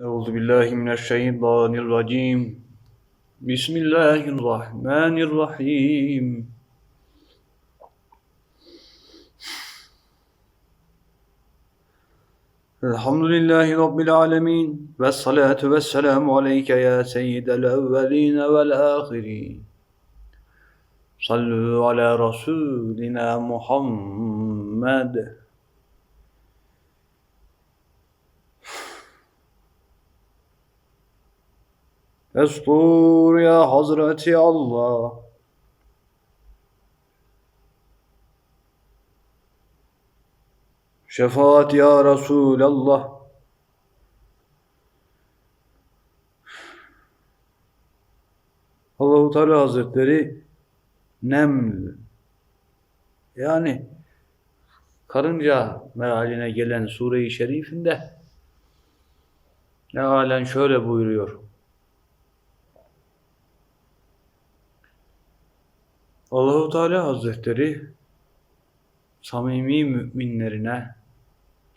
Euzu billahi mineşşeytanirracim. Bismillahirrahmanirrahim. Elhamdülillahi Rabbil alemin. Ve salatu ve selamu aleyke ya seyyidel evveline vel ahirin. Sallu ala Resulina Muhammed. Estur ya Hazreti Allah. Şefaat ya Resulallah. Allahu Teala Hazretleri neml yani karınca mealine gelen sure-i şerifinde mealen şöyle buyuruyor. Allahu Teala Hazretleri samimi müminlerine,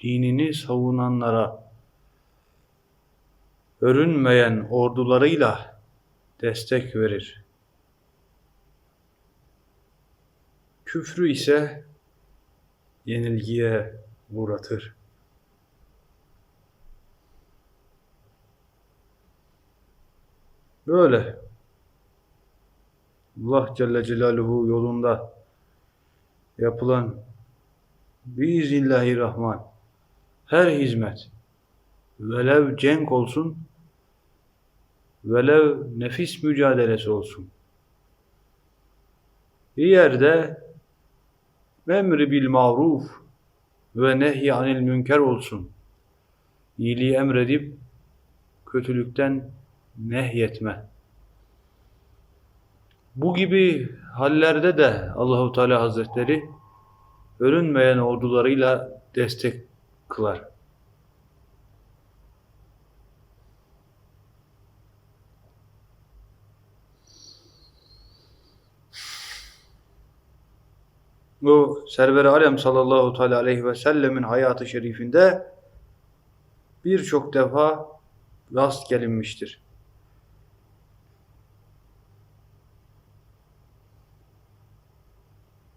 dinini savunanlara, örünmeyen ordularıyla destek verir. Küfrü ise yenilgiye uğratır. Böyle Allah Celle Celaluhu yolunda yapılan Rahman her hizmet velev cenk olsun velev nefis mücadelesi olsun. Bir yerde emri bil maruf ve nehy anil münker olsun. İyiliği emredip kötülükten nehyetme bu gibi hallerde de Allahu Teala Hazretleri örünmeyen ordularıyla destek kılar. Bu Server-i Alem sallallahu teala aleyhi ve sellemin hayatı şerifinde birçok defa rast gelinmiştir.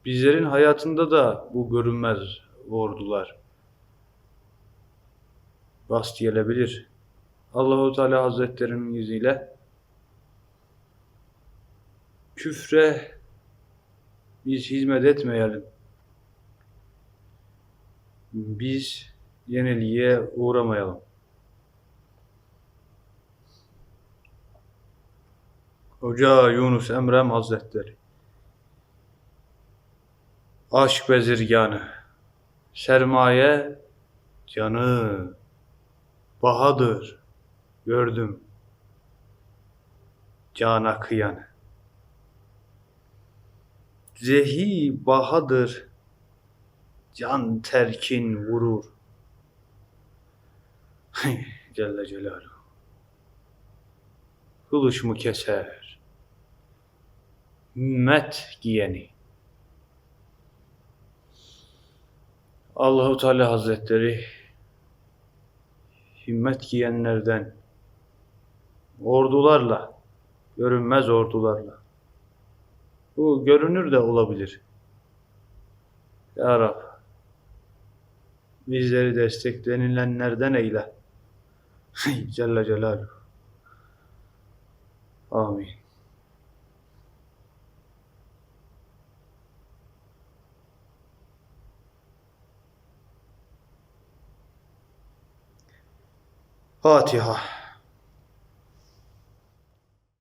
Bizlerin hayatında da bu görünmez ordular rast gelebilir. Allahu Teala Hazretlerinin izniyle küfre biz hizmet etmeyelim. Biz yenilgiye uğramayalım. Hoca Yunus Emrem Hazretleri Aşk bezirganı, sermaye canı, bahadır, gördüm, cana kıyanı. Zehi bahadır, can terkin vurur. Celle Celaluhu. Kılıç mı keser? Ümmet giyeni. Allahu Teala Hazretleri himmet giyenlerden ordularla görünmez ordularla bu görünür de olabilir. Ya Rab bizleri desteklenilenlerden eyle. Celle Celaluhu. Amin. 哦挺好